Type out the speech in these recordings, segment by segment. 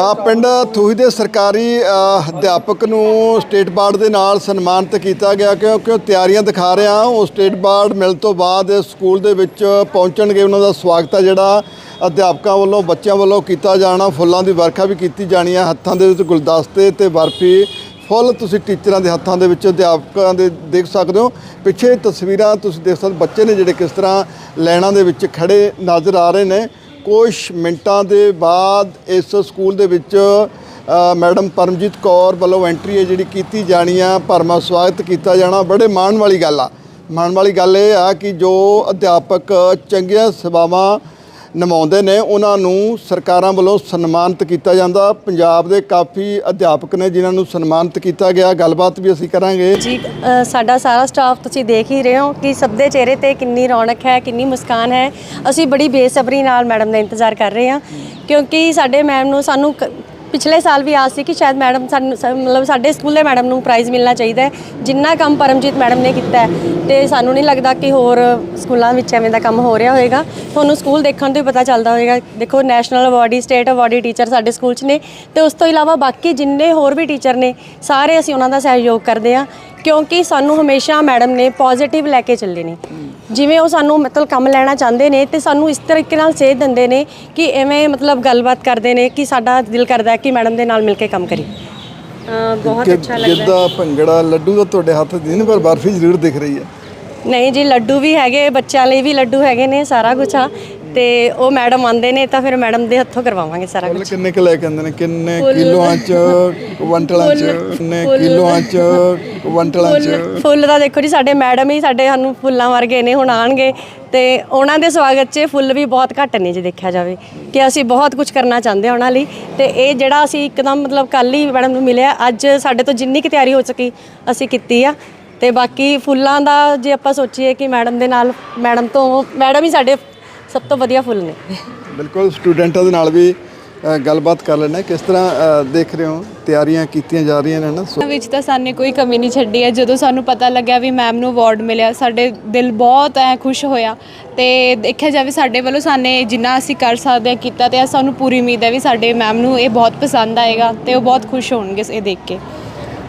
ਆ ਪਿੰਡ ਥੂਹੀ ਦੇ ਸਰਕਾਰੀ ਅਧਿਆਪਕ ਨੂੰ ਸਟੇਟ ਬਾਰਡ ਦੇ ਨਾਲ ਸਨਮਾਨਿਤ ਕੀਤਾ ਗਿਆ ਕਿਉਂਕਿ ਉਹ ਤਿਆਰੀਆਂ ਦਿਖਾ ਰਿਹਾ ਉਹ ਸਟੇਟ ਬਾਰਡ ਮਿਲ ਤੋਂ ਬਾਅਦ ਸਕੂਲ ਦੇ ਵਿੱਚ ਪਹੁੰਚਣਗੇ। ਉਹਨਾਂ ਦਾ ਸਵਾਗਤ ਹੈ ਜਿਹੜਾ ਅਧਿਆਪਕਾਂ ਵੱਲੋਂ, ਬੱਚਿਆਂ ਵੱਲੋਂ ਕੀਤਾ ਜਾਣਾ। ਫੁੱਲਾਂ ਦੀ ਵਰਖਾ ਵੀ ਕੀਤੀ ਜਾਣੀ ਹੈ ਹੱਥਾਂ ਦੇ ਵਿੱਚ ਗੁਲਦਸਤੇ ਤੇ ਬਰਫੀ ਫੁੱਲ। ਤੁਸੀਂ ਟੀਚਰਾਂ ਦੇ ਹੱਥਾਂ ਦੇ ਵਿੱਚ ਅਧਿਆਪਕਾਂ ਦੇ ਦੇਖ ਸਕਦੇ ਹੋ। ਪਿੱਛੇ ਤਸਵੀਰਾਂ ਤੁਸੀਂ ਦੇਖ ਸਕਦੇ ਬੱਚੇ ਨੇ ਜਿਹੜੇ ਕਿਸ ਤਰ੍ਹਾਂ ਲਾਈਨਾਂ ਦੇ ਵਿੱਚ ਖੜੇ ਨਜ਼ਰ ਆ ਰਹੇ ਨੇ। ਕੁਝ ਮਿੰਟਾਂ ਦੇ ਬਾਅਦ ਇਸ ਸਕੂਲ ਦੇ ਵਿੱਚ ਮੈਡਮ ਪਰਮਜੀਤ ਕੌਰ ਵੱਲੋਂ ਐਂਟਰੀ ਹੈ ਜਿਹੜੀ ਕੀਤੀ ਜਾਣੀ ਆ ਭਰਮਾ ਸਵਾਗਤ ਕੀਤਾ ਜਾਣਾ। ਬੜੇ ਮਾਣ ਵਾਲੀ ਗੱਲ ਆ। ਮਾਣ ਵਾਲੀ ਗੱਲ ਇਹ ਆ ਕਿ ਜੋ ਅਧਿਆਪਕ ਚੰਗੀਆਂ ਸੇਵਾਵਾਂ ਨਿਭਾਉਂਦੇ ਨੇ, ਉਹਨਾਂ ਨੂੰ ਸਰਕਾਰਾਂ ਵੱਲੋਂ ਸਨਮਾਨਿਤ ਕੀਤਾ ਜਾਂਦਾ। ਪੰਜਾਬ ਦੇ ਕਾਫੀ ਅਧਿਆਪਕ ਨੇ ਜਿਨ੍ਹਾਂ ਨੂੰ ਸਨਮਾਨਿਤ ਕੀਤਾ ਗਿਆ। ਗੱਲਬਾਤ ਵੀ ਅਸੀਂ ਕਰਾਂਗੇ। ਜੀ ਸਾਡਾ ਸਾਰਾ ਸਟਾਫ ਤੁਸੀਂ ਦੇਖ ਹੀ ਰਹੇ ਹੋ ਕਿ ਸਭ ਦੇ ਚਿਹਰੇ ਤੇ ਕਿੰਨੀ ਰੌਣਕ ਹੈ, ਕਿੰਨੀ ਮੁਸਕਾਨ ਹੈ। ਅਸੀਂ ਬੜੀ ਬੇਸਬਰੀ ਨਾਲ ਮੈਡਮ ਦਾ ਇੰਤਜ਼ਾਰ ਕਰ ਰਹੇ ਹਾਂ, ਕਿਉਂਕਿ ਸਾਡੇ ਮੈਮ ਨੂੰ ਸਾਨੂੰ ਕ- ਪਿਛਲੇ ਸਾਲ ਵੀ ਆਸ ਸੀ ਕਿ ਸ਼ਾਇਦ ਮੈਡਮ ਸਾਨੂੰ ਸ- ਮਤਲਬ ਸਾਡੇ ਸਕੂਲ ਦੇ ਮੈਡਮ ਨੂੰ ਪ੍ਰਾਈਜ਼ ਮਿਲਣਾ ਚਾਹੀਦਾ ਹੈ। ਜਿੰਨਾ ਕੰਮ ਪਰਮਜੀਤ ਮੈਡਮ ਨੇ ਕੀਤਾ ਹੈ ਤੇ ਸਾਨੂੰ ਨਹੀਂ ਲੱਗਦਾ ਕਿ ਹੋਰ ਸਕੂਲਾਂ ਵਿੱਚ ਐਵੇਂ ਦਾ ਕੰਮ ਹੋ ਰਿਹਾ ਹੋਏਗਾ। ਤੁਹਾਨੂੰ ਸਕੂਲ ਦੇਖਣ ਤੋਂ ਹੀ ਪਤਾ ਚੱਲਦਾ ਹੋਏਗਾ। ਦੇਖੋ national awardee state awardee teacher ਸਾਡੇ ਸਕੂਲ 'ਚ ਨੇ। ਤੇ ਉਸ ਤੋਂ ਇਲਾਵਾ ਬਾਕੀ ਜਿੰਨੇ ਹੋਰ ਵੀ ਟੀਚਰ ਨੇ, ਸਾਰੇ ਅਸੀਂ ਉਹਨਾਂ ਦਾ ਸਹਿਯੋਗ ਕਰਦੇ ਹਾਂ। ਕਿਉਂਕਿ ਸਾਨੂੰ ਹਮੇਸ਼ਾ ਮੈਡਮ ਨੇ ਪੋਜ਼ਿਟਿਵ ਲੈ ਕੇ ਚੱਲੇ ਨੇ। ਜਿਵੇਂ ਉਹ ਸਾਨੂੰ ਮਤਲਬ ਕੰਮ ਲੈਣਾ ਚਾਹੁੰਦੇ ਨੇ ਤੇ ਸਾਨੂੰ ਇਸ ਤਰੀਕੇ ਨਾਲ ਸੇਧ ਦਿੰਦੇ ਨੇ ਕਿ ਐਵੇਂ ਮਤਲਬ ਗੱਲਬਾਤ ਕਰਦੇ ਨੇ ਕਿ ਸਾਡਾ ਦਿਲ ਕਰਦਾ ਹੈ ਕਿ ਮੈਡਮ ਦੇ ਨਾਲ ਮਿਲ ਕੇ ਕੰਮ ਕਰੀ ਬਹੁਤ ਅੱਛਾ ਲੱਗਦਾ ਹੈ ਗਿੱਧਾ ਭੰਗੜਾ ਲੱਡੂ ਤਾਂ ਤੁਹਾਡੇ ਹੱਥ ਦੀ ਨਹੀਂ ਪਰ ਬਰਫੀ ਜ਼ਰੂਰ ਦਿਖ ਰਹੀ ਹੈ। ਨਹੀਂ ਜੀ ਲੱਡੂ ਵੀ ਹੈਗੇ ਬੱਚਿਆਂ ਲਈ ਵੀ ਲੱਡੂ ਹੈਗੇ ਨੇ ਸਾਰਾ ਕੁਝ ਆ। ਤੇ ਉਹ ਮੈਡਮ ਆਂਦੇ ਨੇ ਤਾਂ ਫਿਰ ਮੈਡਮ ਦੇ ਹੱਥੋਂ ਕਰਵਾਵਾਂਗੇ ਸਾਰਾ ਕੁਝ ਕਿੰਨੇ ਕੁ ਲੈ ਕੇ ਨੇ? ਕਿੰਨੇ ਕਿਲੋਆਂ ਚ ਕੁਇੰਟਲਾਂ ਚ ਕਿੰਨੇ ਕਿਲੋਆਂ ਚ ਕੁਇੰਟਲਾਂ ਚ? ਫੁੱਲ ਫੁੱਲ ਦਾ ਦੇਖੋ ਜੀ ਸਾਡੇ ਮੈਡਮ ਹੀ ਸਾਡੇ ਸਾਨੂੰ ਫੁੱਲਾਂ ਵਰਗੇ ਨੇ ਹੁਣ ਆਣਗੇ ਤੇ ਉਹਨਾਂ ਦੇ ਸਵਾਗਤ 'ਚ ਫੁੱਲ ਵੀ ਬਹੁਤ ਘੱਟ ਨੇ ਜੇ ਦੇਖਿਆ ਜਾਵੇ ਕਿ ਅਸੀਂ ਬਹੁਤ ਕੁਝ ਕਰਨਾ ਚਾਹੁੰਦੇ ਹਾਂ ਉਹਨਾਂ ਲਈ। ਤੇ ਇਹ ਜਿਹੜਾ ਅਸੀਂ ਇੱਕਦਮ ਮਤਲਬ ਕੱਲ ਹੀ ਮੈਡਮ ਨੂੰ ਮਿਲਿਆ ਅੱਜ ਸਾਡੇ ਤੋਂ ਜਿੰਨੀ ਕੁ ਤਿਆਰੀ ਹੋ ਸਕੀ ਅਸੀਂ ਕੀਤੀ ਆ। ਤੇ ਬਾਕੀ ਫੁੱਲਾਂ ਦਾ ਜੇ ਆਪਾਂ ਸੋਚੀਏ ਕਿ ਮੈਡਮ ਦੇ ਨਾਲ ਮੈਡਮ ਤੋਂ ਮੈਡਮ ਹੀ ਸਾਡੇ ਸਭ ਤੋਂ ਵਧੀਆ ਫੁੱਲ ਨੇ। ਬਿਲਕੁਲ ਸਟੂਡੈਂਟਾਂ ਦੇ ਨਾਲ ਵੀ ਗੱਲਬਾਤ ਕਰ ਲੈਣਾ ਕਿਸ ਤਰ੍ਹਾਂ ਦੇਖ ਰਹੇ ਹੋ? ਤਿਆਰੀਆਂ ਕੀਤੀਆਂ ਜਾ ਰਹੀਆਂ ਨੇ ਨਾ? ਸੋ- ਵਿੱਚ ਤਾਂ ਸਾਨੇ ਕੋਈ ਕਮੀ ਨਹੀਂ ਛੱਡੀ ਹੈ। ਜਦੋਂ ਸਾਨੂੰ ਪਤਾ ਲੱਗਿਆ ਵੀ ਮੈਮ ਨੂੰ ਅਵਾਰਡ ਮਿਲਿਆ ਸਾਡੇ ਦਿਲ ਬਹੁਤ ਐ ਖੁਸ਼ ਹੋਇਆ। ਤੇ ਦੇਖਿਆ ਜਾਵੇ ਸਾਡੇ ਵੱਲੋਂ ਸਾਨੇ ਜਿੰਨਾ ਅਸੀਂ ਕਰ ਸਕਦੇ ਹਾਂ ਕੀਤਾ ਤੇ ਸਾਨੂੰ ਪੂਰੀ ਉਮੀਦ ਹੈ ਵੀ ਸਾਡੇ ਮੈਮ ਨੂੰ ਇਹ ਬਹੁਤ ਪਸੰਦ ਆਏਗਾ ਤੇ ਉਹ ਬਹੁਤ ਖੁਸ਼ ਹੋਣਗੇ ਇਹ ਦੇਖ ਕੇ।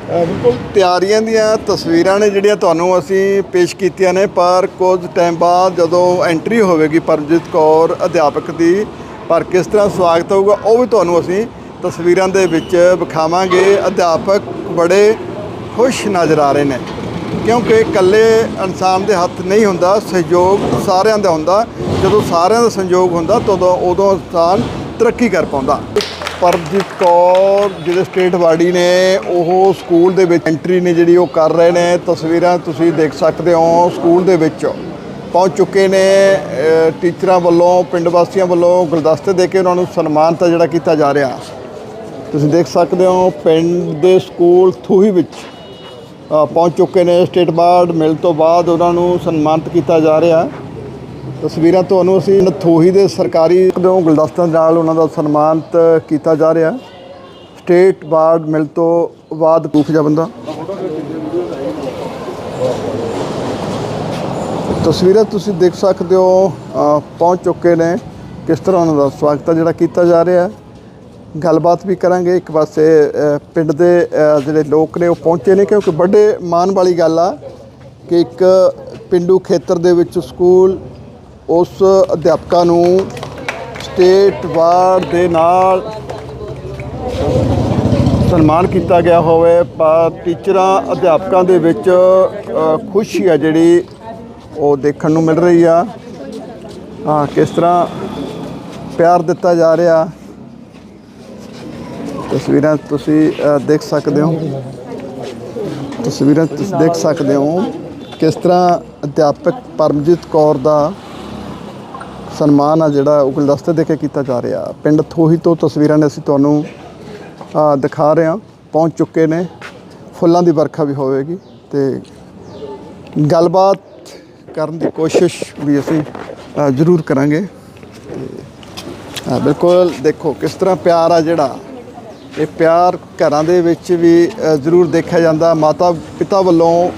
ਬਿਲਕੁਲ ਤਿਆਰੀਆਂ ਦੀਆਂ ਤਸਵੀਰਾਂ ਨੇ ਜਿਹੜੀਆਂ ਤੁਹਾਨੂੰ ਅਸੀਂ ਪੇਸ਼ ਕੀਤੀਆਂ ਨੇ, ਪਰ ਕੁਝ ਟਾਈਮ ਬਾਅਦ ਜਦੋਂ ਐਂਟਰੀ ਹੋਵੇਗੀ ਪਰਮਜੀਤ ਕੌਰ ਅਧਿਆਪਕ ਦੀ, ਪਰ ਕਿਸ ਤਰ੍ਹਾਂ ਸਵਾਗਤ ਹੋਊਗਾ ਉਹ ਵੀ ਤੁਹਾਨੂੰ ਅਸੀਂ ਤਸਵੀਰਾਂ ਦੇ ਵਿੱਚ ਵਿਖਾਵਾਂਗੇ। ਅਧਿਆਪਕ ਬੜੇ ਖੁਸ਼ ਨਜ਼ਰ ਆ ਰਹੇ ਨੇ, ਕਿਉਂਕਿ ਇਕੱਲੇ ਇਨਸਾਨ ਦੇ ਹੱਥ ਨਹੀਂ ਹੁੰਦਾ, ਸਹਿਯੋਗ ਸਾਰਿਆਂ ਦਾ ਹੁੰਦਾ। ਜਦੋਂ ਸਾਰਿਆਂ ਦਾ ਸਹਿਯੋਗ ਹੁੰਦਾ, ਤਦੋਂ ਉਦੋਂ ਇਨਸਾਨ ਤਰੱਕੀ ਕਰ ਪਾਉਂਦਾ। ਪਰਮਜੀਤ ਕੌਰ ਜਿਹੜੇ ਸਟੇਟ ਵਾਰਡੀ ਨੇ, ਉਹ ਸਕੂਲ ਦੇ ਵਿੱਚ ਐਂਟਰੀ ਨੇ ਜਿਹੜੀ ਉਹ ਕਰ ਰਹੇ ਨੇ। ਤਸਵੀਰਾਂ ਤੁਸੀਂ ਦੇਖ ਸਕਦੇ ਹੋ ਸਕੂਲ ਦੇ ਵਿੱਚ। ਪਹੁੰਚ ਚੁੱਕੇ ਨੇ ਟੀਚਰਾਂ ਵੱਲੋਂ, ਪਿੰਡ ਵਾਸੀਆਂ ਵੱਲੋਂ ਗੁਲਦਸਤੇ ਦੇ ਕੇ ਉਹਨਾਂ ਨੂੰ ਸਨਮਾਨਿਤ ਜਿਹੜਾ ਕੀਤਾ ਜਾ ਰਿਹਾ। ਤੁਸੀਂ ਦੇਖ ਸਕਦੇ ਹੋ ਪਿੰਡ ਦੇ ਸਕੂਲ ਥੂਹੀ ਵਿੱਚ ਪਹੁੰਚ ਚੁੱਕੇ ਨੇ। ਸਟੇਟ ਬਾਰਡ ਮਿਲ ਤੋਂ ਬਾਅਦ ਉਹਨਾਂ ਨੂੰ ਸਨਮਾਨਿਤ ਕੀਤਾ ਜਾ ਰਿਹਾ। ਤਸਵੀਰਾਂ ਤੁਹਾਨੂੰ ਅਸੀਂ ਨਥੋਹੀ ਦੇ ਸਰਕਾਰੀ ਤੋਂ ਗੁਲਦਸਤਾਂ ਨਾਲ ਉਹਨਾਂ ਦਾ ਸਨਮਾਨਿਤ ਕੀਤਾ ਜਾ ਰਿਹਾ। ਸਟੇਟ ਬਾਰਡ ਮਿਲ ਤੋਂ ਬਾਅਦ ਪ੍ਰੂਫ ਜਾ ਬੰਦਾ। ਤਸਵੀਰਾਂ ਤੁਸੀਂ ਦੇਖ ਸਕਦੇ ਹੋ ਪਹੁੰਚ ਚੁੱਕੇ ਨੇ। ਕਿਸ ਤਰ੍ਹਾਂ ਉਹਨਾਂ ਦਾ ਸਵਾਗਤ ਹੈ ਜਿਹੜਾ ਕੀਤਾ ਜਾ ਰਿਹਾ ਗੱਲਬਾਤ ਵੀ ਕਰਾਂਗੇ ਇੱਕ ਪਾਸੇ ਪਿੰਡ ਦੇ ਜਿਹੜੇ ਲੋਕ ਨੇ ਉਹ ਪਹੁੰਚੇ ਨੇ ਕਿਉਂਕਿ ਵੱਡੇ ਮਾਣ ਵਾਲੀ ਗੱਲ ਆ ਕਿ ਇੱਕ ਪਿੰਡੂ ਖੇਤਰ ਦੇ ਵਿੱਚ ਸਕੂਲ ਉਸ ਅਧਿਆਪਕਾਂ ਨੂੰ ਸਟੇਟ ਵਾਰ ਦੇ ਨਾਲ ਸਨਮਾਨ ਕੀਤਾ ਗਿਆ ਹੋਵੇ, ਪਰ ਟੀਚਰਾਂ, ਅਧਿਆਪਕਾਂ ਦੇ ਵਿੱਚ ਖੁਸ਼ੀ ਆ ਜਿਹੜੀ ਉਹ ਦੇਖਣ ਨੂੰ ਮਿਲ ਰਹੀ ਆ। ਹਾਂ, ਕਿਸ ਤਰ੍ਹਾਂ ਪਿਆਰ ਦਿੱਤਾ ਜਾ ਰਿਹਾ। ਤਸਵੀਰਾਂ ਤੁਸੀਂ ਦੇਖ ਸਕਦੇ ਹੋ। ਤਸਵੀਰਾਂ ਤੁਸੀਂ ਦੇਖ ਸਕਦੇ ਹੋ ਕਿਸ ਤਰ੍ਹਾਂ ਅਧਿਆਪਕ ਪਰਮਜੀਤ ਕੌਰ ਦਾ ਸਨਮਾਨ ਆ ਜਿਹੜਾ ਉਹ ਗੁਲਦਸਤੇ ਦੇ ਕੇ ਕੀਤਾ ਜਾ ਰਿਹਾ। ਪਿੰਡ ਥੋਹੀ ਤੋਂ ਤਸਵੀਰਾਂ ਨੇ ਅਸੀਂ ਤੁਹਾਨੂੰ ਦਿਖਾ ਰਹੇ ਹਾਂ। ਪਹੁੰਚ ਚੁੱਕੇ ਨੇ। ਫੁੱਲਾਂ ਦੀ ਵਰਖਾ ਵੀ ਹੋਵੇਗੀ ਤੇ ਗੱਲਬਾਤ ਕਰਨ ਦੀ ਕੋਸ਼ਿਸ਼ ਵੀ ਅਸੀਂ ਜ਼ਰੂਰ ਕਰਾਂਗੇ। ਤੇ, ਬਿਲਕੁਲ ਦੇਖੋ ਕਿਸ ਤਰ੍ਹਾਂ ਪਿਆਰ ਆ ਜਿਹੜਾ। ਇਹ ਪਿਆਰ ਘਰਾਂ ਦੇ ਵਿੱਚ ਵੀ ਜ਼ਰੂਰ ਦੇਖਿਆ ਜਾਂਦਾ। ਮਾਤਾ ਪਿਤਾ ਵੱਲੋਂ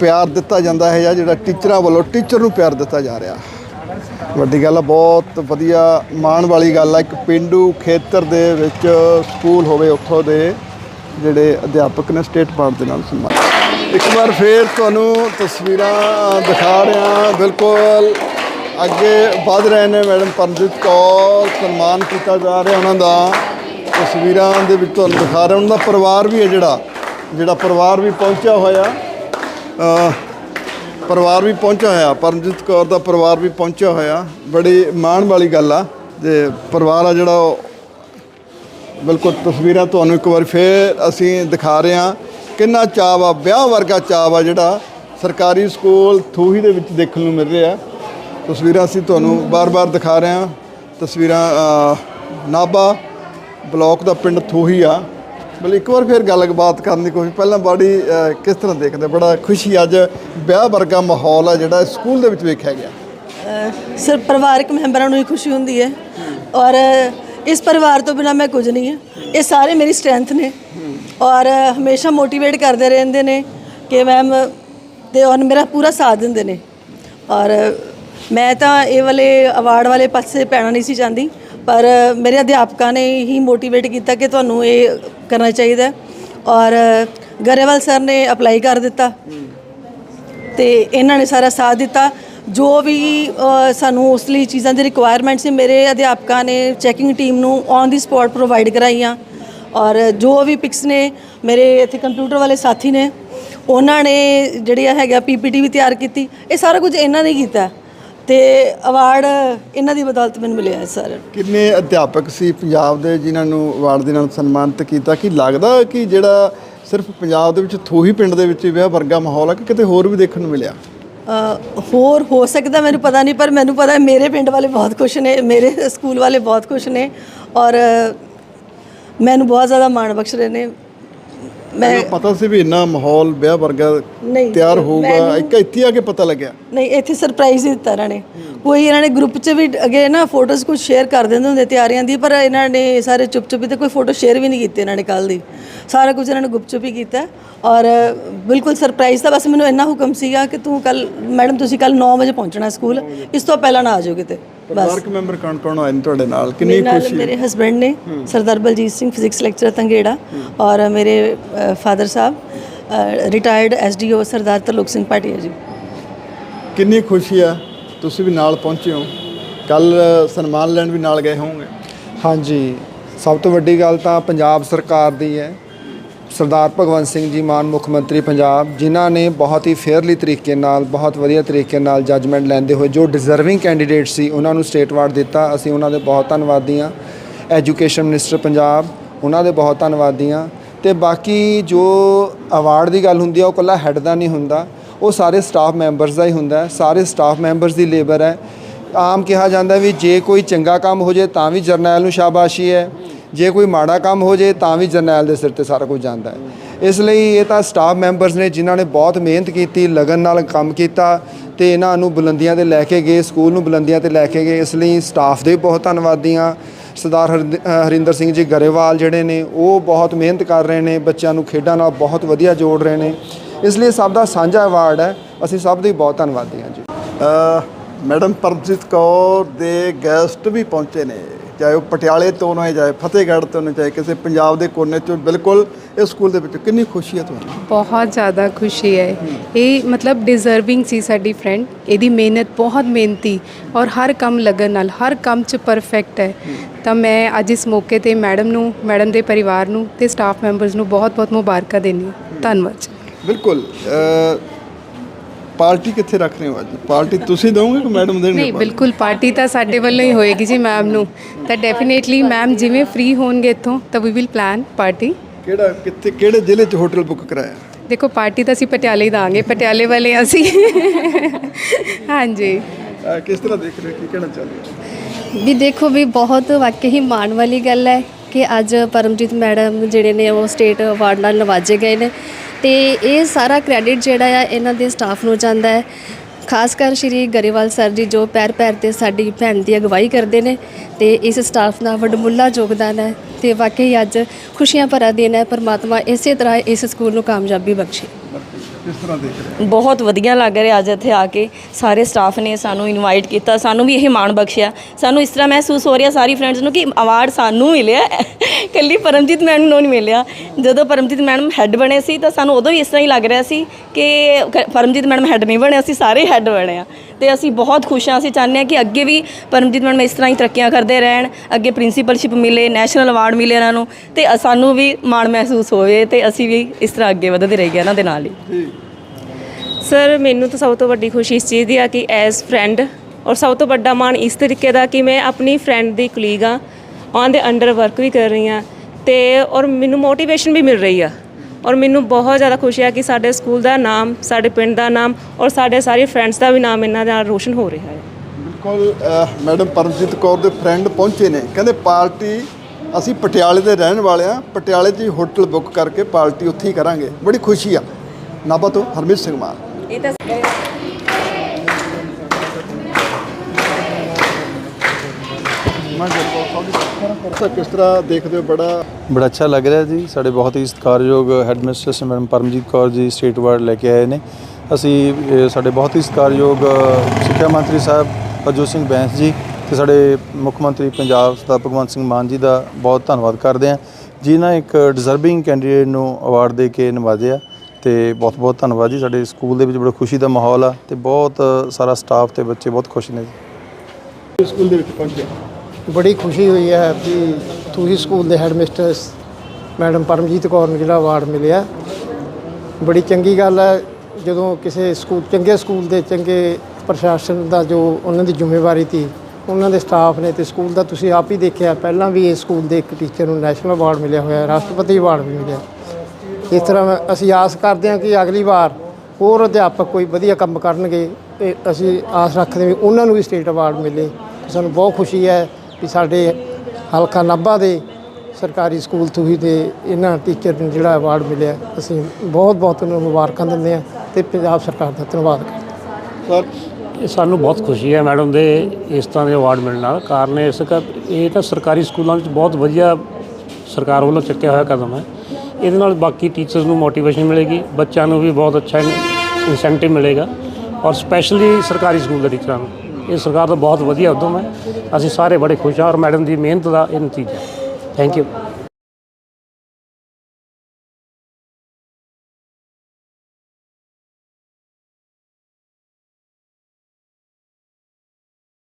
ਪਿਆਰ ਦਿੱਤਾ ਜਾਂਦਾ। ਹੈ ਜਾਂ ਜਿਹੜਾ ਟੀਚਰਾਂ ਵੱਲੋਂ ਟੀਚਰ ਨੂੰ ਪਿਆਰ ਦਿੱਤਾ ਜਾ ਰਿਹਾ। ਵੱਡੀ ਗੱਲ ਆ, ਬਹੁਤ ਵਧੀਆ ਮਾਣ ਵਾਲੀ ਗੱਲ ਆ। ਇੱਕ ਪਿੰਡੂ ਖੇਤਰ ਦੇ ਵਿੱਚ ਸਕੂਲ ਹੋਵੇ, ਉੱਥੋਂ ਦੇ ਜਿਹੜੇ ਅਧਿਆਪਕ ਨੇ, ਸਟੇਟ ਪਾਰਟ ਦੇ ਨਾਲ ਸਨਮਾਨਿਤ ਇੱਕ ਵਾਰ ਫੇਰ ਤੁਹਾਨੂੰ ਤਸਵੀਰਾਂ ਦਿਖਾ ਰਿਹਾ ਬਿਲਕੁਲ ਅੱਗੇ ਵਧ ਰਹੇ ਨੇ ਮੈਡਮ ਪਰਮਜੀਤ ਕੌਰ, ਸਨਮਾਨ ਕੀਤਾ ਜਾ ਰਿਹਾ ਉਹਨਾਂ ਦਾ। ਤਸਵੀਰਾਂ ਦੇ ਵਿੱਚ ਤੁਹਾਨੂੰ ਦਿਖਾ ਰਿਹਾ, ਉਹਨਾਂ ਦਾ ਪਰਿਵਾਰ ਵੀ ਹੈ ਜਿਹੜਾ ਜਿਹੜਾ ਪਰਿਵਾਰ ਵੀ ਪਹੁੰਚਿਆ ਹੋਇਆ। ਪਰਿਵਾਰ ਵੀ ਪਹੁੰਚਿਆ ਹੋਇਆ ਪਰਮਜੀਤ ਕੌਰ ਦਾ ਪਰਿਵਾਰ ਵੀ ਪਹੁੰਚਿਆ ਹੋਇਆ ਬੜੀ ਮਾਣ ਵਾਲੀ ਗੱਲ ਆ ਤੇ ਪਰਿਵਾਰ ਆ ਜਿਹੜਾ ਉਹ ਬਿਲਕੁਲ ਤਸਵੀਰਾਂ ਤੁਹਾਨੂੰ ਇੱਕ ਵਾਰ ਫੇਰ ਅਸੀਂ ਦਿਖਾ ਰਹੇ ਹਾਂ ਕਿੰਨਾ ਚਾਅ ਆ ਵਿਆਹ ਵਰਗਾ ਚਾਅ ਆ ਜਿਹੜਾ ਸਰਕਾਰੀ ਸਕੂਲ ਥੂਹੀ ਦੇ ਵਿੱਚ ਦੇਖਣ ਨੂੰ ਮਿਲ ਰਿਹਾ। ਤਸਵੀਰਾਂ ਅਸੀਂ ਤੁਹਾਨੂੰ ਬਾਰ-ਬਾਰ ਦਿਖਾ ਰਹੇ ਹਾਂ ਤਸਵੀਰਾਂ ਅ, ਨਾਭਾ ਬਲਾਕ ਦਾ ਪਿੰਡ ਥੂਹੀ ਆ। ਬਲ ਇੱਕ ਵਾਰ ਫਿਰ ਗੱਲਬਾਤ ਕਰਨ ਦੀ ਕੋਸ਼ਿਸ਼, ਪਹਿਲਾਂ ਬੜੀ ਕਿਸ ਤਰ੍ਹਾਂ ਦੇਖਦੇ ਬੜਾ ਖੁਸ਼ੀ ਅੱਜ ਵਿਆਹ ਵਰਗਾ ਮਾਹੌਲ ਆ ਜਿਹੜਾ ਸਕੂਲ ਦੇ ਵਿੱਚ ਵੇਖਿਆ ਗਿਆ। ਅਹ ਸਿਰ ਪਰਿਵਾਰਕ ਮੈਂਬਰਾਂ ਨੂੰ ਹੀ ਖੁਸ਼ੀ ਹੁੰਦੀ ਹੈ। ਔਰ ਇਸ ਪਰਿਵਾਰ ਤੋਂ ਬਿਨਾ ਮੈਂ ਕੁਝ ਨਹੀਂ ਹਾਂ। ਇਹ ਸਾਰੇ ਮੇਰੀ ਸਟਰੈਂਥ ਨੇ। ਔਰ ਹਮੇਸ਼ਾ ਮੋਟੀਵੇਟ ਕਰਦੇ ਰਹਿੰਦੇ ਨੇ ਕਿ ਮੈਮ, ਤੇ ਔਰ ਮੇਰਾ ਪੂਰਾ ਸਾਥ ਦਿੰਦੇ ਨੇ। ਔਰ ਮੈਂ ਤਾਂ ਇਹ ਵਾਲੇ ਅਵਾਰਡ ਵਾਲੇ ਪਾਸੇ ਪੈਣਾ ਨਹੀਂ ਸੀ ਚਾਹੁੰਦੀ। ਪਰ ਮੇਰੇ ਅਧਿਆਪਕਾਂ ਨੇ ਹੀ ਮੋਟੀਵੇਟ ਕੀਤਾ ਕਿ ਤੁਹਾਨੂੰ ਇਹ ਕਰਨਾ ਚਾਹੀਦਾ ਹੈ। ਔਰ ਗਰੇਵਾਲ ਸਰ ਨੇ ਅਪਲਾਈ ਕਰ ਦਿੱਤਾ। ਤੇ ਇਹਨਾਂ ਨੇ ਸਾਰਾ ਸਾਥ ਦਿੱਤਾ। ਜੋ ਵੀ ਅ, ਸਾਨੂੰ ਉਸ ਲਈ ਚੀਜ਼ਾਂ ਦੀ ਰਿਕੁਆਇਰਮੈਂਟ ਸੀ ਮੇਰੇ ਅਧਿਆਪਕਾਂ ਨੇ ਚੈਕਿੰਗ ਟੀਮ ਨੂੰ ਔਨ ਦੀ ਸਪੌਟ ਪ੍ਰੋਵਾਈਡ ਕਰਾਈਆਂ। ਔਰ ਜੋ ਵੀ ਪਿਕਸ ਨੇ ਮੇਰੇ ਇੱਥੇ ਕੰਪਿਊਟਰ ਵਾਲੇ ਸਾਥੀ ਨੇ ਉਹਨਾਂ ਨੇ ਜਿਹੜੀ ਆ ਹੈਗਾ ਪੀਪੀਟੀ ਵੀ ਤਿਆਰ ਕੀਤੀ। ਇਹ ਸਾਰਾ ਕੁਝ ਇਹਨਾਂ ਨੇ ਹੀ ਕੀਤਾ। ਤੇ ਅਵਾਰਡ ਇਹਨਾਂ ਦੀ ਬਦੌਲਤ ਮੈਨੂੰ ਮਿਲਿਆ ਹੈ ਸਰ ਕਿੰਨੇ ਅਧਿਆਪਕ ਸੀ ਪੰਜਾਬ ਦੇ ਜਿਨ੍ਹਾਂ ਨੂੰ ਅਵਾਰਡ ਦੇ ਨਾਲ ਸਨਮਾਨਿਤ ਕੀਤਾ? ਕੀ ਲੱਗਦਾ ਕਿ ਜਿਹੜਾ ਸਿਰਫ ਪੰਜਾਬ ਦੇ ਵਿੱਚ ਥੋਹੀ ਪਿੰਡ ਦੇ ਵਿੱਚ ਵਿਆਹ ਵਰਗਾ ਮਾਹੌਲ ਆ ਕਿ ਕਿਤੇ ਹੋਰ ਵੀ ਦੇਖਣ ਨੂੰ ਮਿਲਿਆ? ਅ, ਹੋਰ ਹੋ ਸਕਦਾ ਮੈਨੂੰ ਪਤਾ ਨਹੀਂ ਪਰ ਮੈਨੂੰ ਪਤਾ ਹੈ ਮੇਰੇ ਪਿੰਡ ਵਾਲੇ ਬਹੁਤ ਖੁਸ਼ ਨੇ ਮੇਰੇ ਸਕੂਲ ਵਾਲੇ ਬਹੁਤ ਖੁਸ਼ ਨੇ ਔਰ ਮੈਨੂੰ ਬਹੁਤ ਜ਼ਿਆਦਾ ਮਾਣ ਬਖਸ਼ ਰਹੇ ਨੇ। ਮੈਂ ਮੈਨੂੰ ਪਤਾ ਸੀ ਵੀ ਇੰਨਾ ਮਾਹੌਲ ਵਿਆਹ ਵਰਗਾ ਨਹੀਂ, ਤਿਆਰ ਹੋਊਗਾ। ਮੈਨੂੰ- ਇੱਕ ਇੱਥੇ ਆ ਕੇ ਪਤਾ ਲੱਗਿਆ। ਨਹੀਂ ਇੱਥੇ ਸਰਪ੍ਰਾਈਜ਼ ਹੀ ਦਿੱਤਾ ਇਹਨਾਂ ਨੇ। ਕੋਈ ਇਹਨਾਂ ਨੇ ਗਰੁੱਪ 'ਚ ਵੀ ਅੱਗੇ ਨਾ ਫੋਟੋਜ਼ ਕੁਝ ਸ਼ੇਅਰ ਕਰ ਦਿੰਦੇ ਹੁੰਦੇ ਤਿਆਰੀਆਂ ਦੀ ਪਰ ਇਹਨਾਂ ਨੇ ਸਾਰੇ ਚੁੱਪ ਚੁੱਪ ਹੀ ਤੇ ਕੋਈ ਫੋਟੋ ਸ਼ੇਅਰ ਵੀ ਨਹੀਂ ਕੀਤੀ ਇਹਨਾਂ ਨੇ ਕੱਲ ਦੀ। ਸਾਰਾ ਕੁਝ ਇਹਨਾਂ ਨੇ ਗੁੱਪ ਚੁੱਪ ਹੀ ਕੀਤਾ। ਔਰ ਬਿਲਕੁਲ ਸਰਪ੍ਰਾਈਜ਼ ਤਾਂ ਬਸ ਮੈਨੂੰ ਇੰਨਾ ਹੁਕਮ ਸੀਗਾ ਕਿ ਤੂੰ ਕੱਲ ਮੈਡਮ ਤੁਸੀਂ ਕੱਲ 9 ਵਜੇ ਪਹੁੰਚਣਾ ਸਕੂਲ। ਇਸ ਤੋਂ ਪਹਿਲਾਂ ਨਾ ਆ ਜਾਓ ਕਿਤੇ। ਪਰਿਵਾਰਕ ਮੈਂਬਰ ਕੌਣ ਕੌਣ ਆਏ ਨੇ ਤੁਹਾਡੇ ਨਾਲ ਕਿੰਨੀ ਖੁਸ਼ੀ ਮੇਰੇ ਹਸਬੰਡ ਨੇ ਸਰਦਾਰ ਬਲਜੀਤ ਸਿੰਘ ਫਿਜ਼ਿਕਸ ਲੈਕਚਰਰ ਤੰਗੇੜਾ ਔਰ ਮੇਰੇ ਫਾਦਰ ਸਾਹਿਬ ਰਿਟਾਇਰਡ ਐਸਡੀਓ ਸਰਦਾਰ ਤਰਲੋਕ ਸਿੰਘ ਪਾਟਿਆ ਜੀ। ਕਿੰਨੀ ਖੁਸ਼ੀ ਆ ਤੁਸੀਂ ਵੀ ਨਾਲ ਪਹੁੰਚੇ ਹੋ। ਕੱਲ ਸਨਮਾਨ ਲੈਣ ਵੀ ਨਾਲ ਗਏ ਹੋਵੋਗੇ। ਹਾਂਜੀ ਸਭ ਤੋਂ ਵੱਡੀ ਗੱਲ ਤਾਂ ਪੰਜਾਬ ਸਰਕਾਰ ਦੀ ਹੈ। ਸਰਦਾਰ ਭਗਵੰਤ ਸਿੰਘ ਜੀ ਮਾਨ, ਮੁੱਖ ਮੰਤਰੀ ਪੰਜਾਬ, ਜਿਨ੍ਹਾਂ ਨੇ ਬਹੁਤ ਹੀ ਫੇਅਰਲੀ ਤਰੀਕੇ ਨਾਲ, ਬਹੁਤ ਵਧੀਆ ਤਰੀਕੇ ਨਾਲ ਜੱਜਮੈਂਟ ਲੈਂਦੇ ਹੋਏ, ਜੋ ਡਿਜ਼ਰਵਿੰਗ ਕੈਂਡੀਡੇਟ ਸੀ, ਉਹਨਾਂ ਨੂੰ ਸਟੇਟ ਅਵਾਰਡ ਦਿੱਤਾ। ਅਸੀਂ ਉਹਨਾਂ ਦੇ ਬਹੁਤ ਧੰਨਵਾਦੀ ਹਾਂ ਐਜੂਕੇਸ਼ਨ ਮਿਨਿਸਟਰ ਪੰਜਾਬ, ਉਹਨਾਂ ਦੇ ਬਹੁਤ ਧੰਨਵਾਦੀ ਹਾਂ ਤੇ ਬਾਕੀ ਜੋ ਅਵਾਰਡ ਦੀ ਗੱਲ ਹੁੰਦੀ ਆ, ਉਹ ਇਕੱਲਾ ਹੈੱਡ ਦਾ ਨਹੀਂ ਹੁੰਦਾ। ਉਹ ਸਾਰੇ ਸਟਾਫ ਮੈਂਬਰਸ ਦਾ ਹੀ ਹੁੰਦਾ ਸਾਰੇ ਸਟਾਫ ਮੈਂਬਰਸ ਦੀ ਲੇਬਰ ਹੈ। ਆਮ ਕਿਹਾ ਜਾਂਦਾ ਵੀ ਜੇ ਕੋਈ ਚੰਗਾ ਕੰਮ ਹੋ ਜੇ ਤਾਂ ਵੀ ਜਰਨੈਲ ਨੂੰ ਸ਼ਾਬਾਸ਼ੀ ਹੈ। ਜੇ ਕੋਈ ਮਾੜਾ ਕੰਮ ਹੋ ਜੇ, ਤਾਂ ਵੀ ਜਰਨੈਲ ਦੇ ਸਿਰ ਤੇ ਸਾਰਾ ਕੁਝ ਜਾਂਦਾ ਹੈ। ਇਸ ਲਈ ਇਹ ਤਾਂ ਸਟਾਫ ਮੈਂਬਰਸ ਨੇ ਜਿਨ੍ਹਾਂ ਨੇ ਬਹੁਤ ਮਿਹਨਤ ਕੀਤੀ, ਲਗਨ ਨਾਲ ਕੰਮ ਕੀਤਾ ਤੇ ਇਹਨਾਂ ਨੂੰ ਬੁਲੰਦੀਆਂ ਤੇ ਲੈ ਕੇ ਗਏ, ਸਕੂਲ ਨੂੰ ਬੁਲੰਦੀਆਂ ਤੇ ਲੈ ਕੇ ਗਏ। ਇਸ ਲਈ ਸਟਾਫ ਦੇ ਬਹੁਤ ਧੰਨਵਾਦੀ ਹਾਂ। ਸਰਦਾਰ ਹਰਿੰਦ- ਹਰਿੰਦਰ ਸਿੰਘ ਜੀ ਗਰੇਵਾਲ ਜਿਹੜੇ ਨੇ, ਉਹ ਬਹੁਤ ਮਿਹਨਤ ਕਰ ਰਹੇ ਨੇ, ਬੱਚਿਆਂ ਨੂੰ ਖੇਡਾਂ ਨਾਲ ਬਹੁਤ ਵਧੀਆ ਜੋੜ ਰਹੇ ਨੇ। ਇਸ ਲਈ ਸਭ ਦਾ ਸਾਂਝਾ ਅਵਾਰਡ ਹੈ। ਅਸੀਂ ਸਭ ਦੇ ਬਹੁਤ ਧੰਨਵਾਦੀ ਹਾਂ ਜੀ। ਮੈਡਮ ਪਰਮਜੀਤ ਕੌਰ ਦੇ ਗੈਸਟ ਵੀ ਪਹੁੰਚੇ ਨੇ। ਚਾਹੇ ਉਹ ਪਟਿਆਲੇ ਤੋਂ ਨੇ ਚਾਹੇ ਫਤਿਹਗੜ੍ਹ ਤੋਂ ਨੇ ਚਾਹੇ ਕਿਸੇ ਪੰਜਾਬ ਦੇ ਕੋਨੇ ਤੋਂ ਬਿਲਕੁਲ ਇਸ ਸਕੂਲ ਦੇ ਵਿੱਚ ਕਿੰਨੀ ਖੁਸ਼ੀ ਹੈ ਤੁਹਾਨੂੰ? ਬਹੁਤ ਜ਼ਿਆਦਾ ਖੁਸ਼ੀ ਹੈ। ਇਹ ਮਤਲਬ ਡਿਜ਼ਰਵਿੰਗ ਸੀ ਸਾਡੀ ਫਰੈਂਡ ਇਹਦੀ ਮਿਹਨਤ ਬਹੁਤ ਮਿਹਨਤੀ ਔਰ ਹਰ ਕੰਮ ਲੱਗਣ ਨਾਲ ਹਰ ਕੰਮ 'ਚ ਪਰਫੈਕਟ ਹੈ। ਤਾਂ ਮੈਂ ਅੱਜ ਇਸ ਮੌਕੇ ਤੇ ਮੈਡਮ ਨੂੰ ਮੈਡਮ ਦੇ ਪਰਿਵਾਰ ਨੂੰ ਤੇ ਸਟਾਫ ਮੈਂਬਰਸ ਨੂੰ ਬਹੁਤ-ਬਹੁਤ ਮੁਬਾਰਕਾਂ ਹਾਂ। ਧੰਨਵਾਦ ਜੀ। ਬਿਲਕੁਲ ਅ, ਪਾਰਟੀ ਕਿੱਥੇ ਰੱਖ ਰਹੇ ਹੋ ਅੱਜ? ਪਾਰਟੀ ਤੁਸੀਂ ਦਿਓਗੇ ਕਿ ਮੈਡਮ ਦੇਣਗੇ ਨਹੀਂ ਬਿਲਕੁਲ ਪਾਰਟੀ ਤਾਂ ਸਾਡੇ ਵੱਲੋਂ ਹੀ ਹੋਏਗੀ ਜੀ ਮੈਮ ਨੂੰ। ਤਾਂ ਡੈਫੀਨੇਟਲੀ ਮੈਮ ਜਿਵੇਂ ਫ੍ਰੀ ਹੋਣਗੇ ਇੱਥੋਂ ਤਾਂ ਵੀ ਵਿਲ ਪਲਾਨ ਪਾਰਟੀ। ਕਿਹੜਾ ਕਿੱਥੇ ਕਿਹੜੇ ਜ਼ਿਲ੍ਹੇ 'ਚ ਹੋਟਲ ਬੁੱਕ ਕਰਾਇਆ? ਦੇਖੋ ਪਾਰਟੀ ਤਾਂ ਅਸੀਂ ਪਟਿਆਲੇ ਹੀ ਦਾਂਗੇ ਪਟਿਆਲੇ ਵਾਲੇ ਅਸੀਂ। ਹਾਂਜੀ। ਕਿਸ ਤਰ੍ਹਾਂ ਦੇਖ ਰਹੇ ਹੋ? ਕੀ ਕਹਿਣਾ ਚਾਹੁੰਦੇ ਹੋ? ਵੀ ਦੇਖੋ ਵੀ ਬਹੁਤ ਵਾਕਈ ਹੀ ਮਾਣ ਵਾਲੀ ਗੱਲ ਹੈ ਕਿ ਅੱਜ ਪਰਮਜੀਤ ਮੈਡਮ ਜਿਹੜੇ ਨੇ ਉਹ ਸਟੇਟ ਅਵਾਰਡ ਨਾਲ ਨਵਾਜੇ ਗਏ ਨੇ। ਤੇ ਇਹ ਸਾਰਾ ਕ੍ਰੈਡਿਟ ਜਿਹੜਾ ਆ ਇਹਨਾਂ ਦੇ ਸਟਾਫ ਨੂੰ ਜਾਂਦਾ ਹੈ। ਖਾਸ ਕਰ ਸ਼੍ਰੀ ਗਰੇਵਾਲ ਸਰ ਜੀ ਜੋ ਪੈਰ ਪੈਰ ਤੇ ਸਾਡੀ ਭੈਣ ਦੀ ਅਗਵਾਈ ਕਰਦੇ ਨੇ ਤੇ ਇਸ ਸਟਾਫ ਦਾ ਵਡਮੁੱਲਾ ਯੋਗਦਾਨ ਹੈ ਤੇ ਵਾਕਈ ਅੱਜ ਖੁਸ਼ੀਆਂ ਭਰਾ ਦਿਨ ਹੈ। ਪਰਮਾਤਮਾ ਇਸੇ ਤਰ੍ਹਾਂ ਇਸ ਸਕੂਲ ਨੂੰ ਕਾਮਯਾਬੀ ਬਖਸ਼ੇ। ਕਿਸ ਤਰ੍ਹਾਂ ਦੇਖ ਰਹੇ ਬਹੁਤ ਵਧੀਆ ਲੱਗ ਰਿਹਾ ਅੱਜ ਇੱਥੇ ਆ ਕੇ। ਸਾਰੇ ਸਟਾਫ ਨੇ ਸਾਨੂੰ ਇਨਵਾਈਟ ਕੀਤਾ ਸਾਨੂੰ ਵੀ ਇਹ ਮਾਣ ਬਖਸ਼ਿਆ। ਸਾਨੂੰ ਇਸ ਤਰ੍ਹਾਂ ਮਹਿਸੂਸ ਹੋ ਰਿਹਾ ਸਾਰੀ ਫਰੈਂਡਸ ਨੂੰ ਕਿ ਅਵਾਰਡ ਸਾਨੂੰ ਮਿਲਿਆ ਕੱਲੀ ਪਰਮਜੀਤ ਮੈਡਮ ਨੂੰ ਨਹੀਂ ਮਿਲਿਆ। ਜਦੋਂ ਪਰਮਜੀਤ ਮੈਡਮ ਹੈੱਡ ਬਣੇ ਸੀ, ਤਾਂ ਸਾਨੂੰ ਉਦੋਂ ਵੀ ਇਸ ਤਰ੍ਹਾਂ ਹੀ ਲੱਗ ਰਿਹਾ ਸੀ ਕਿ ਕ- ਪਰਮਜੀਤ ਮੈਡਮ ਹੈੱਡ ਨਹੀਂ ਬਣੇ ਅਸੀਂ ਸਾਰੇ ਹੈੱਡ ਬਣੇ ਆ। ਤੇ ਅਸੀਂ ਬਹੁਤ ਖੁਸ਼ ਹਾਂ, ਅਸੀਂ ਚਾਹੁੰਦੇ ਹਾਂ ਕਿ ਅੱਗੇ ਵੀ ਪਰਮਜੀਤ ਮੈਡਮ ਇਸ ਤਰ੍ਹਾਂ ਹੀ ਤਰੱਕੀਆਂ ਕਰਦੇ ਰਹਿਣ, ਅੱਗੇ ਪ੍ਰਿੰਸੀਪਲਸ਼ਿਪ ਮਿਲੇ ਨੈਸ਼ਨਲ ਅਵਾਰਡ ਮਿਲੇ ਇਹਨਾਂ ਨੂੰ, ਤੇ ਅ- ਸਾਨੂੰ ਵੀ ਮਾਣ ਮਹਿਸੂਸ ਹੋਵੇ ਤੇ ਅਸੀਂ ਵੀ ਇਸ ਤਰ੍ਹਾਂ ਅੱਗੇ ਵਧਦੇ ਰਹੀਏ ਇਹਨਾਂ ਦੇ ਨਾਲ ਹੀ। ਸਰ ਮੈਨੂੰ ਤਾਂ ਸਭ ਤੋਂ ਵੱਡੀ ਖੁਸ਼ੀ ਇਸ ਚੀਜ਼ ਦੀ ਆ ਕਿ ਐਜ਼ ਫਰੈਂਡ ਔਰ ਸਭ ਤੋਂ ਵੱਡਾ ਮਾਣ ਇਸ ਤਰੀਕੇ ਦਾ ਕਿ ਮੈਂ ਆਪਣੀ ਫਰੈਂਡ ਦੀ ਕੁਲੀਗ ਆ ਔਨ ਦੇ ਅੰਡਰ ਵਰਕ ਵੀ ਕਰ ਰਹੀ ਆ ਤੇ ਔਰ ਮੈਨੂੰ ਮੋਟੀਵੇਸ਼ਨ ਵੀ ਮਿਲ ਰਹੀ ਆ। ਔਰ ਮੈਨੂੰ ਬਹੁਤ ਜ਼ਿਆਦਾ ਖੁਸ਼ੀ ਆ ਕਿ ਸਾਡੇ ਸਕੂਲ ਦਾ ਨਾਮ ਸਾਡੇ ਪਿੰਡ ਦਾ ਨਾਮ ਔਰ ਸਾਡੇ ਸਾਰੇ ਫਰੈਂਡਸ ਦਾ ਵੀ ਨਾਮ ਇਹਨਾਂ ਦੇ ਨਾਲ ਰੋਸ਼ਨ ਹੋ ਰਿਹਾ ਹੈ। ਬਿਲਕੁਲ ਮੈਡਮ ਪਰਮਜੀਤ ਕੌਰ ਦੇ ਫਰੈਂਡ ਪਹੁੰਚੇ ਨੇ। ਕਹਿੰਦੇ ਪਾਰਟੀ ਅਸੀਂ ਪਟਿਆਲੇ ਦੇ ਰਹਿਣ ਵਾਲੇ ਆ। ਪਟਿਆਲੇ 'ਚ ਹੀ ਹੋਟਲ ਬੁੱਕ ਕਰਕੇ ਪਾਰਟੀ ਉੱਥੇ ਹੀ ਕਰਾਂਗੇ। ਬੜੀ ਖੁਸ਼ੀ ਆ। ਨਾਭਾ ਤੋਂ ਹਰਮੀਤ ਸਿੰਘ ਮਾਨ। ਇਹ ਤਾਂ ਸਰ ਕਿਸ ਤਰ੍ਹਾਂ ਦੇਖਦੇ ਹੋ? ਬੜਾ ਬੜਾ ਅੱਛਾ ਲੱਗ ਰਿਹਾ ਜੀ। ਸਾਡੇ ਬਹੁਤ ਹੀ ਸਤਿਕਾਰਯੋਗ ਹੈਡਮਿਨਿਸਟ੍ਰੇਸ਼ਨ madam Paramjit Kaur ji state award ਲੈ ਕੇ ਆਏ ਨੇ। ਅਸੀਂ ਸਾਡੇ ਬਹੁਤ ਹੀ ਸਤਿਕਾਰਯੋਗ ਸਿੱਖਿਆ ਮੰਤਰੀ ਸਾਹਿਬ ਅਜੋਤ ਸਿੰਘ ਬੈਂਸ ਜੀ ਤੇ ਸਾਡੇ ਮੁੱਖ ਮੰਤਰੀ ਪੰਜਾਬ ਸਰਦਾਰ ਭਗਵੰਤ ਸਿੰਘ ਮਾਨ ਜੀ ਦਾ ਬਹੁਤ ਧੰਨਵਾਦ ਕਰਦੇ ਹਾਂ। ਜਿਨ੍ਹਾਂ ਇੱਕ ਡਿਜ਼ਰਵਿੰਗ ਕੈਂਡੀਡੇਟ ਨੂੰ ਅਵਾਰਡ ਦੇ ਕੇ ਨਵਾਜਿਆ ਤੇ ਬਹੁਤ ਬਹੁਤ ਧੰਨਵਾਦ ਜੀ। ਸਾਡੇ ਸਕੂਲ ਦੇ ਵਿੱਚ ਬੜਾ ਖੁਸ਼ੀ ਦਾ ਮਾਹੌਲ ਆ ਤੇ ਬਹੁਤ ਸਾਰਾ ਸਟਾਫ ਤੇ ਬੱਚੇ ਬਹੁਤ ਖੁਸ਼ ਨੇ ਜੀ। ਸਕੂਲ ਦੇ ਵਿੱਚ ਪਹੁੰਚੇ? ਬੜੀ ਖੁਸ਼ੀ ਹੋਈ ਹੈ ਕਿ ਤੁਸੀਂ ਸਕੂਲ ਦੇ headmistress madam Paramjit Kaur ਨੂੰ ਜਿਹੜਾ ਅਵਾਰਡ ਮਿਲਿਆ। ਬੜੀ ਚੰਗੀ ਗੱਲ ਹੈ, ਜਦੋਂ ਕਿਸੇ ਸਕੂਲ, ਚੰਗੇ ਸਕੂਲ ਦੇ ਚੰਗੇ ਪ੍ਰਸ਼ਾਸਨ ਦਾ ਜੋ ਉਹਨਾਂ ਦੀ ਜ਼ਿੰਮੇਵਾਰੀ ਸੀ, ਉਹਨਾਂ ਦੇ ਸਟਾਫ ਨੇ ਤੇ ਸਕੂਲ ਦਾ ਤੁਸੀਂ ਆਪ ਹੀ ਦੇਖਿਆ, ਪਹਿਲਾਂ ਵੀ ਇਸ ਸਕੂਲ ਦੇ ਇੱਕ ਟੀਚਰ ਨੂੰ ਨੈਸ਼ਨਲ ਅਵਾਰਡ ਮਿਲਿਆ ਹੋਇਆ, ਰਾਸ਼ਟਰਪਤੀ ਅਵਾਰਡ ਵੀ ਮਿਲਿਆ। ਇਸ ਤਰ੍ਹਾਂ ਅਸੀਂ ਆਸ ਕਰਦੇ ਹਾਂ ਕਿ ਅਗਲੀ ਵਾਰ ਹੋਰ ਅਧਿਆਪਕ ਕੋਈ ਵਧੀਆ ਕੰਮ ਕਰਨਗੇ ਤੇ ਅਸੀਂ ਆਸ ਰੱਖਦੇ ਹਾਂ ਵੀ ਉਹਨਾਂ ਨੂੰ ਵੀ ਸਟੇਟ ਅਵਾਰਡ ਮਿਲੇ। ਸਾਨੂੰ ਬਹੁਤ ਖੁਸ਼ੀ ਹੈ ਕਿ ਸਾਡੇ ਹਲਕਾ ਨਾਭਾ ਦੇ ਸਰਕਾਰੀ ਸਕੂਲ ਤੁਸੀਂ ਦੇ ਇਹਨਾਂ ਟੀਚਰ ਨੂੰ ਜਿਹੜਾ ਅਵਾਰਡ ਮਿਲਿਆ ਅਸੀਂ ਬਹੁਤ ਬਹੁਤ ਉਹਨਾਂ ਨੂੰ ਮੁਬਾਰਕਾਂ ਦਿੰਦੇ ਹਾਂ ਤੇ ਪੰਜਾਬ ਸਰਕਾਰ ਦਾ ਧੰਨਵਾਦ ਕਰਦੇ ਸਰ? ਇਹ ਸਾਨੂੰ ਬਹੁਤ ਖੁਸ਼ੀ ਹੈ ਮੈਡਮ ਦੇ ਇਸ ਤਰ੍ਹਾਂ ਦੇ ਅਵਾਰਡ ਮਿਲਣ ਨਾਲ ਕਾਰਨ ਇਸ ਕਰ ਇਹ ਤਾਂ ਸਰਕਾਰੀ ਸਕੂਲਾਂ ਵਿੱਚ ਬਹੁਤ ਵਧੀਆ ਸਰਕਾਰ ਵੱਲੋਂ ਚੱਕਿਆ ਹੋਇਆ ਕਦਮ ਹੈ। ਇਹਦੇ ਨਾਲ ਬਾਕੀ ਟੀਚਰਸ ਨੂੰ ਮੋਟੀਵੇਸ਼ਨ ਮਿਲੇਗੀ ਬੱਚਿਆਂ ਨੂੰ ਵੀ ਬਹੁਤ ਅੱਛਾ ਇਨਸੈਂਟਿਵ ਮਿਲੇਗਾ ਔਰ ਸਪੈਸ਼ਲੀ ਸਰਕਾਰੀ ਸਕੂਲ ਦੇ ਟੀਚਰਾਂ ਨੂੰ। ਇਹ ਸਰਕਾਰ ਦਾ ਬਹੁਤ ਵਧੀਆ ਉਦਮ ਹੈ। ਅਸੀਂ ਸਾਰੇ ਬੜੇ ਖੁਸ਼ ਹਾਂ ਔਰ ਮੈਡਮ ਦੀ ਮਿਹਨਤ ਦਾ ਇਹ ਨਤੀਜਾ ਥੈਂਕ ਯੂ